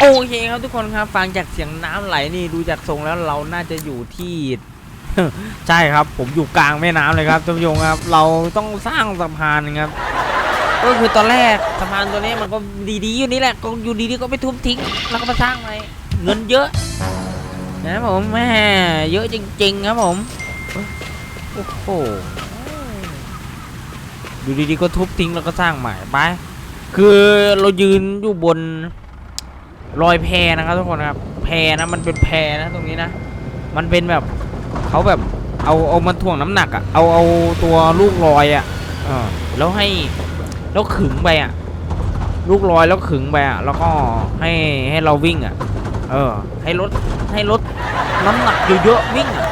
โอเคครับทุกคนครับฟังจากเสียงน้ำไหลนี่ดูจากทรงแล้วเราน่าจะอยู่ที่ ใช่ครับ ผมอยู่กลางแม่น้ำเลยครับท่านผู้ชมครับ เราต้องสร้างสะพานครับก็คือตอนแรกสะพานตัวนี้มันก็ดีๆอยู่นี่แหละก็อยู่ดีๆก็ไปทุบทิ้งแล้วก็มาสร้างใหม่เงินเยอะนะผมแม่เยอะจริง ๆ ครับผมโอ้โหอยู่ดีๆก็ทุบทิ้งแล้วก็สร้างใหม่ไปคือเรายืนอยู่บน รอยแพนะครับทุกคนครับแพนะมันเป็นแพนะตรงนี้นะ มันเป็นแบบเขาแบบเอาเอามาถ่วงน้ำหนักอะเอาเอาตัวลูกลอยอะเออแล้วให้แล้วขึงไปอะลูกลอยแล้วขึงไปอะแล้วก็ให้ให้เราวิ่งอะเออให้รถให้รถน้ำหนักเยอะๆวิ่งอะ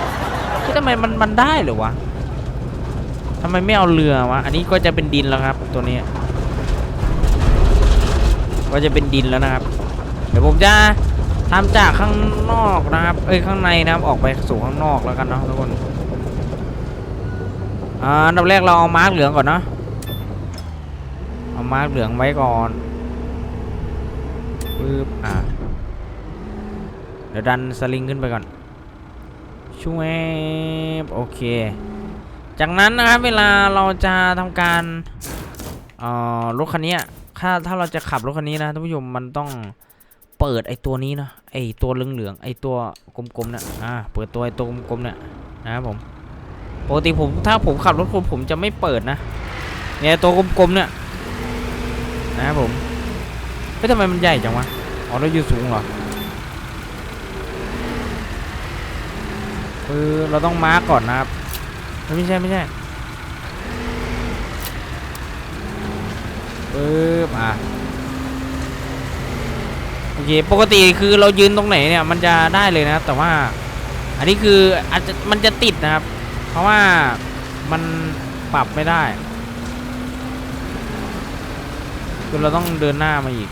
ที่ทำไมมันมันได้หรือวะทำไมไม่เอาเรือวะ อันนี้ก็จะเป็นดินแล้วครับ ตัวนี้ ก็จะเป็นดินแล้วนะครับ ดี๋ยวผมจะทำจากข้างนอกนะครับเอ้ยข้างในนะครับออกไปสู่ข้างนอกแล้วกันเนาะทุกคนอ่าอันดับแรกเราเอามาร์กเหลืองก่อนเนาะเอามาร์กเหลืองไว้ก่อนปึ๊บอะเดี๋ยวดันสลิงขึ้นไปก่อนช่วยโอเค จากนั้นนะครับเวลาเราจะทำการเอ่อรถคันนี้ถ้าถ้าเราจะขับรถคันนี้นะท่านผู้ชมมันต้อง เปิดไอตัวนี้เนาะไอตัวเหลืองๆไอตัวกลมๆเนี่ยอ่าเปิดตัวไอตัวกลมๆเนี่ยนะครับผมปกติผมถ้าผมขับรถคนผมจะไม่เปิดนะเนี่ยตัวกลมๆเนี่ยนะครับผมเฮ้ยทำไมมันใหญ่จังวะอ๋อเราอยู่สูงเหรอคือเราต้องมาร์กก่อนนะครับไม่ใช่ไม่ใช่ปึ๊บอะ โอเคปกติคือเรายืนตรงไหนเนี่ยมันจะได้เลยนะครับ แต่ว่าอันนี้คืออาจจะมันจะติดนะครับ เพราะว่ามันปรับไม่ได้คือเราต้องเดินหน้ามาอีก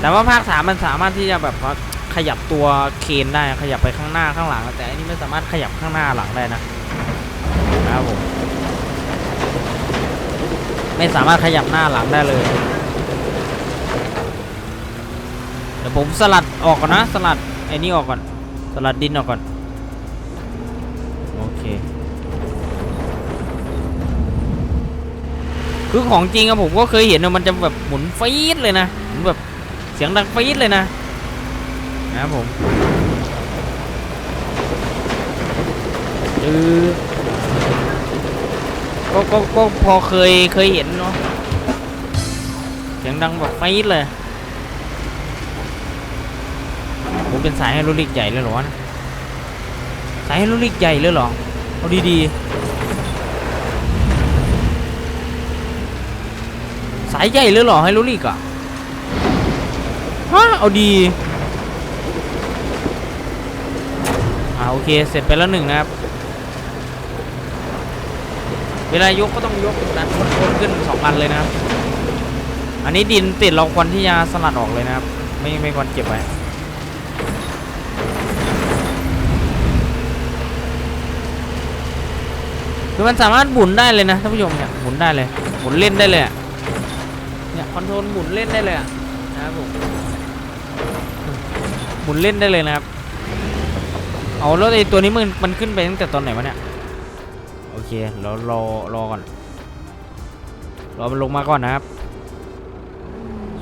แต่ว่าภาคสามมันสามารถที่จะแบบว่าขยับตัวเคนได้ขยับไปข้างหน้าข้างหลัง แต่อันนี้ไม่สามารถขยับข้างหน้าหลังได้นะนะครับผม ไม่สามารถขยับหน้าหลังได้เลย เดี๋ยวผมสลัดออกก่อนนะ สลัดไอ้นี่ออกก่อน สลัดดินออกก่อน โอเค คือของจริงอะผมก็เคยเห็นนะมันจะแบบหมุนฟีดเลยนะหมุนแบบเสียงดังฟีดเลยนะ นะครับผมคือ ก็ก็ก็พอเคยเคยเห็นเนาะเสียงดังแบบไฟีดเลยผมเป็นสายไฮโดรลิกใหญ่เลยเหรอวะนะสายไฮโดรลิกใหญ่เลยเหรอเอาดีๆสายใหญ่เลยเหรอไฮโดรลิกอะฮะเอาดีอ่าโอเคเสร็จไปแล้วหนึ่งนะครับ เวลายกก็ต้องยกดันพ้นขึ้นสองอันเลยนะครับ อันนี้ดินติดเราควรที่จะสลัดออกเลยนะครับ ไม่ไม่ควรเก็บไว้คือมันสามารถหมุนได้เลยนะท่านผู้ชมเนี่ยหมุนได้เลยหมุนเล่นได้เลยเนี่ยคอนโทรลหมุนเล่นได้เลยนะครับผมหมุนเล่นได้เลยนะครับเอาแล้วไอ้ตัวนี้มันมันขึ้นไปตั้งแต่ตอนไหนวะเนี่ย อเคเรารอรอก่อนรอมันลงมาก่อนนะครับ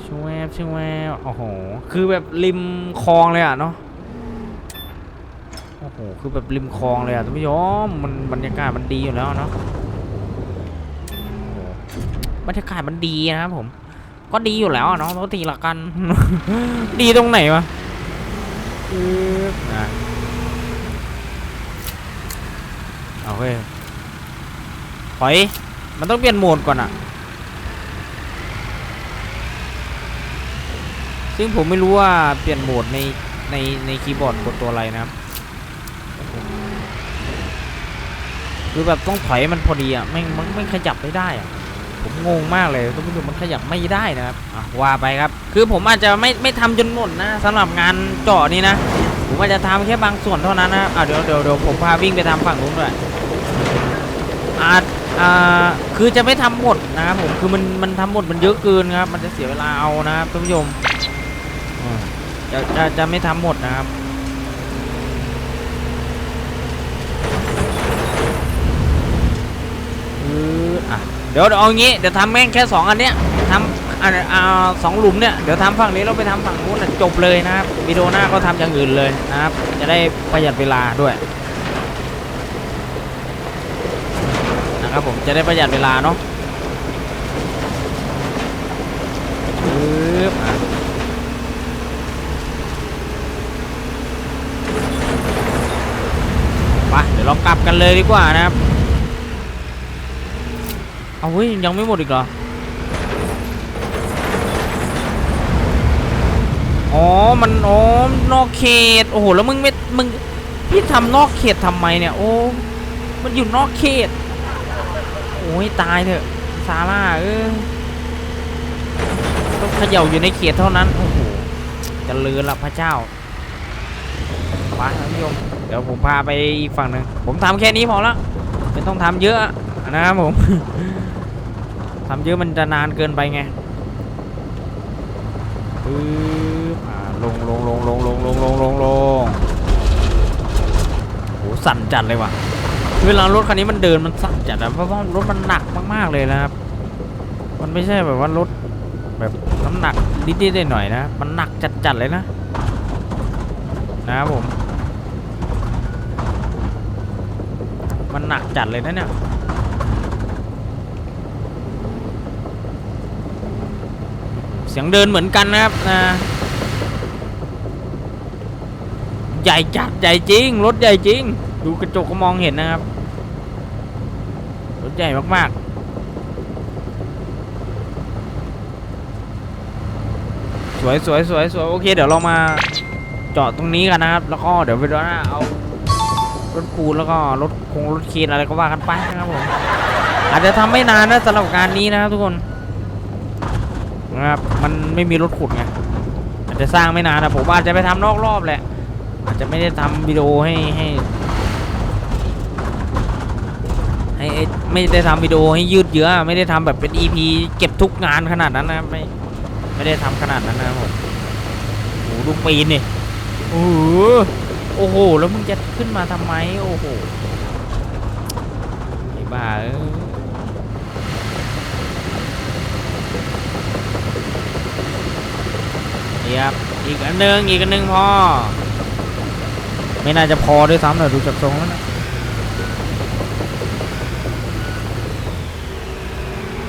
ช่วยช่วยโอ้โหคือแบบริมคลองเลยอะเนาะโอ้โหคือแบบริมคลองเลยอะท่านผู้ชมมันบรรยากาศมันดีอยู่แล้วเนาะบรรยากาศมันดีนะครับผม ก็ดีอยู่แล้วเนาะปกติละกัน ดีตรงไหนวะนะเอาเฮ้ย ถอย มันต้องเปลี่ยนโหมดก่อนอะซึ่งผมไม่รู้ว่าเปลี่ยนโหมดในในในคีย์บอร์ดกดตัวอะไรนะครับคือแบบต้องถอยมันพอดีอะไม่มันไม่ขยับไม่ได้อะผมงงมากเลยท่านผู้ชมมันขยับไม่ได้นะครับอะว่าไปครับ คือผมอาจจะไม่ไม่ทำจนหมดนะสำหรับงานเจาะนี้นะผมอาจจะทำแค่บางส่วนเท่านั้นนะอะเดี๋ยวเดี๋ยวเดี๋ยวผมพาวิ่งไปทำฝั่งนู้นด้วยอะ อ่าคือจะไม่ทำหมดนะครับผมคือมันมันทำหมดมันเยอะเกินครับ มันจะเสียเวลาเอานะครับท่านผู้ชมอ่าจะจะจะไม่ทำหมดนะครับเดี๋ยวเดี๋ยวเอางี้เดี๋ยวทำแม่งแค่สองอันเนี้ยทำอ่าอ่าสองหลุมเนี่ยเดี๋ยวทำฝั่งนี้เราไปทำฝั่งนู้นจบเลยนะครับวิดีโอหน้าก็ทำอย่างอื่นเลยนะครับ จะได้ประหยัดเวลาด้วย นะครับผมจะได้ประหยัดเวลาเนาะปึ๊บอะไปเดี๋ยวเรากลับกันเลยดีกว่านะครับ เอาเฮ้ยยังไม่หมดอีกเหรอ อ๋อ มันอ๋อนอกเขต โอ้โห แล้วมึงไม่ มึง พี่ทำนอกเขตทำไมเนี่ย โอ้ มันอยู่นอกเขต อ้ยตายเถอะซาร่าเออต้องเขย่าอยู่ในเขตเท่านั้น โอ้โหจะเลือละพระเจ้าไปท่านผู้ชมเดี๋ยวผมพาไปอีกฝั่งหนึ่งผมทำแค่นี้พอละไม่ต้องทำเยอะนะครับผมทำเยอะมันจะนานเกินไปไงปึ๊บอ่าลงลงลงลงลงลงลงลงลงโหสั่นจัดเลยว่ะ เวลารถคันนี้มันเดินมันสั่นจัดอะเพราะว่ารถมันหนักมากๆเลยนะครับ มันไม่ใช่แบบว่ารถแบบน้ำหนักนิดๆหน่อยๆนะ มันหนักจัดๆเลยนะ นะครับผม มันหนักจัดเลยนะเนี่ยเสียงเดินเหมือนกันนะครับนะใหญ่จัดใหญ่จริง รถใหญ่จริง ดูกระจกก็มองเห็นนะครับรถใหญ่มากๆ สวยสวยสวยสวยโอเค เดี๋ยวเรามาจอดตรงนี้กันนะครับ แล้วก็เดี๋ยวไปดูหน้าเอารถปูนแล้วก็รถคงรถเคนอะไรก็ว่ากันไปนะครับผมอาจจะทำไม่นานนะสำหรับการนี้นะครับทุกคนนะครับมันไม่มีรถขุดไงอาจจะสร้างไม่นานนะผมอาจจะไปทำนอกรอบแหละ อาจจะไม่ได้ทำวิดีโอให้ให้ ให้ไม่ได้ทำวิดีโอให้ยืดเยื้อไม่ได้ทำแบบเป็น EP เก็บทุกงานขนาดนั้นนะไม่ไม่ได้ทำขนาดนั้นนะผมโอ้ดูปีนนี่โอ้โหโอ้โห แล้วมึงจะขึ้นมาทำไมโอ้โหไอ้บ้าเอ้ยนะครับอีกอันหนึงอีกอันหนึงพอไม่น่าจะพอด้วยซ้ำเลยดูจากทรงแล้วนะ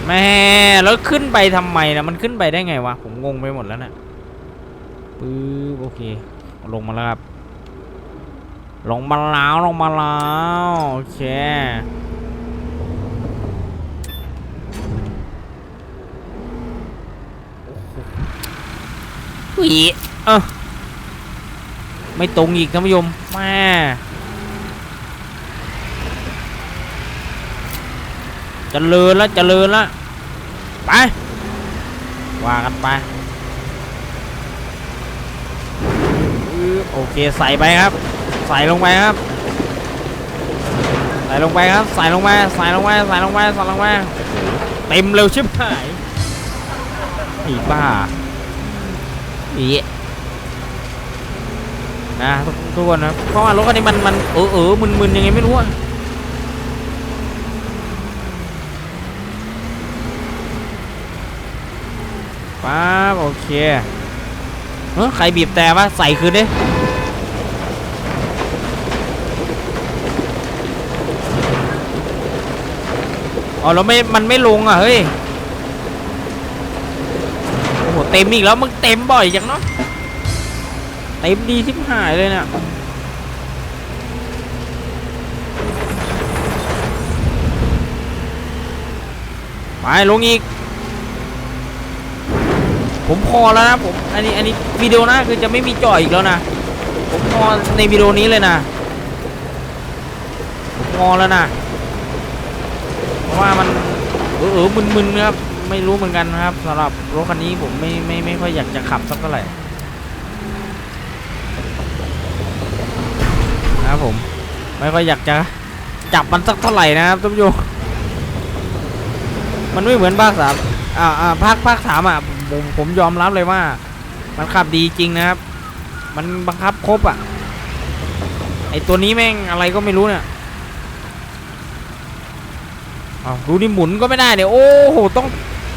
แม่แล้วขึ้นไปทำไมนะมันขึ้นไปได้ไงวะ ผมงงไปหมดแล้วนะ่ะปึ๊บโอเค ลงมาแล้วครับ ลงมาแล้วลงมาแล้วโอเคอุ้ยเออไม่ตรงอีกท่านผู้ชมแม่เจะเลินแล้วเจะเลินแล้ว ไป ว่ากันไปโอเคใส่ไปครับ ใส่ลงไปครับ ใส่ลงไปครับ ใส่ลงไปใส่ลงไปใส่ลงไปใส่ลงไปเต็มเร็วชิบหายอีบ้าอีนะทุกคนนะเพราะว่ารถคันนี้มันมันเออเออมึนๆยังไงไม่รู้อะ ป๊าบโอเคเออใครบีบแต่ว่าใส่คืนดิอ๋อแล้วไม่ มันไม่ลงอะ เฮ้ย โอ้โห เต็มอีกแล้ว มึงเต็มบ่อยจังเนาะ เต็มดีชิบหายเลยเนี่ยไปลงอีก ผมพอแล้วนะผมอันนี้อันนี้วิดีโอหนะคือจะไม่มีจ่อยอีกแล้วนะผมพอในวิดีโอนี้เลยนะผมพอแล้วนะเพราะว่ามันเออเออมึนๆนะครับไม่รู้เหมือนกันนะครับสำหรับรถคันนี้ผมไม่ไม่ไม่ค่อยอยากจะขับสักเท่าไหร่นะครับผมไม่ค่อยอยากจะจับมันสักเท่าไหร่นะครับท่านผู้ชมมันไม่เหมือนภาคสามอ่าอ่าภาคภาคสามอะ ผมผมยอมรับเลยว่า มันขับดีจริงนะครับ มันบังคับครบอะ ไอตัวนี้แม่งอะไรก็ไม่รู้เนี่ยอ้าวดูนี่หมุนก็ไม่ได้เนี่ยโอ้โหต้อง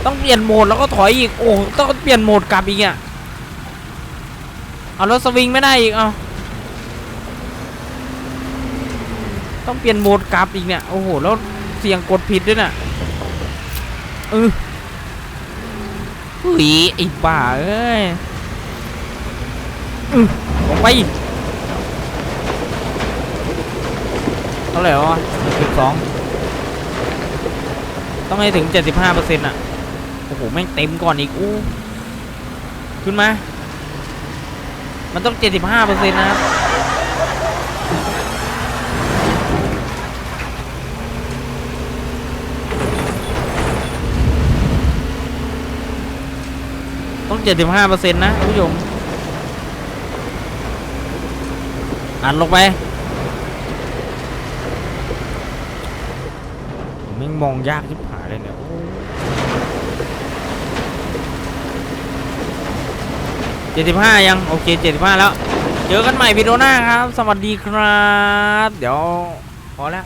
ต้องเปลี่ยนโหมดแล้วก็ถอยอีกโอ้ต้องเปลี่ยนโหมดกลับอีกอะเอาแล้วสวิงไม่ได้อีกเอาต้องเปลี่ยนโหมดกลับอีกเนี่ยโอ้โหแล้วเสียงกดผิดด้วยน่ะเออ เฮ้ยไอ้บ้าเอ้ยอือลงไปอีกเท่าไหร่วะหนึ่งจุดสองต้องให้ถึงเจ็ดสิบห้าเปอร์เซ็นต์อะ โอ้โห แม่งเต็มก่อนอีก อู้ ขึ้นมา มันต้องเจ็ดสิบห้าเปอร์เซ็นต์นะครับ ต้องเจ็ดสิบห้าเปอร์เซ็นต์นะคุณผู้ชมอัดลงไปมแม่มองยากที่ผาเลยเนี่ยเจ็ดสิบห้ายัง โอเคเจ็ดสิบห้าแล้ว เจอกันใหม่วิดีโอหน้าครับ สวัสดีครับ เดี๋ยว พอแล้ว